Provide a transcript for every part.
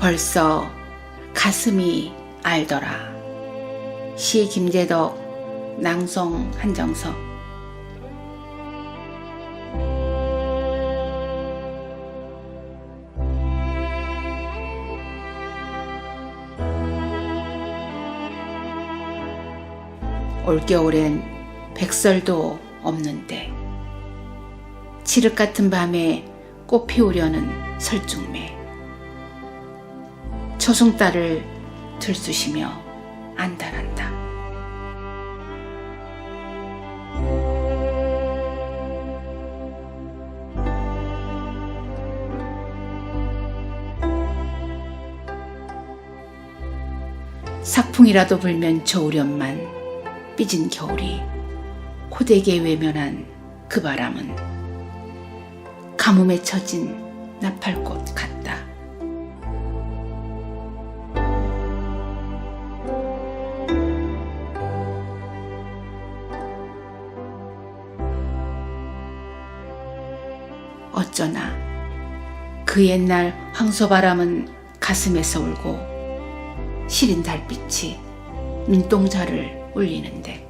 벌써 가슴이 알더라. 시 김재덕, 낭송 한정석. 올겨울엔 백설도 없는데 칠흑 같은 밤에 꽃 피우려는 설중매 초승달을 들쑤시며 안달한다. sak풍이라도 불면 좋으련만 삐진 겨울이 호되게 외면한 그 바람은 가뭄에 처진 나팔꽃 같다. 어쩌나. 그 옛날 황소바람은 가슴에서 울고 시린 달빛이 눈동자를 울리는데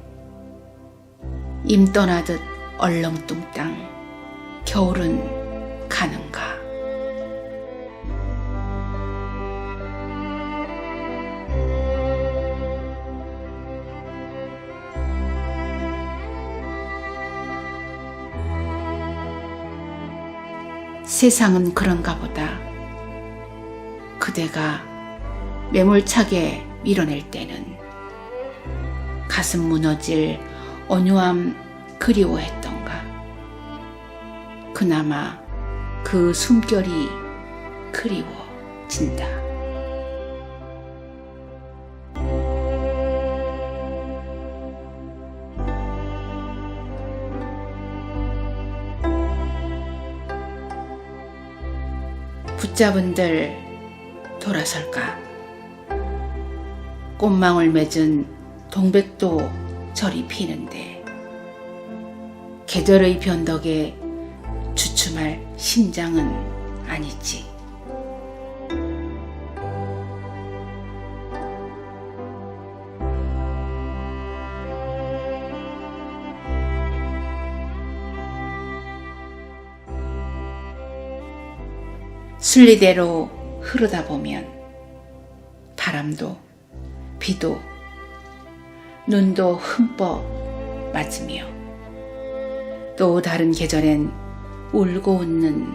임 떠나듯 얼렁뚱땅 겨울은 가는 세상은 그런가 보다 그대가 매몰차게 밀어낼 때는 가슴 무너질 온유함 그리워했던가 그나마 그 숨결이 그리워진다. 붙잡은들 돌아설까 꽃망울 맺은 동백도 저리 피는데 계절의 변덕에 주춤할 심장은 아니지. 순리대로 흐르다 보면 바람도 비도 눈도 흠뻑 맞으며 또 다른 계절엔 울고 웃는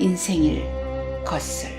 인생일 것을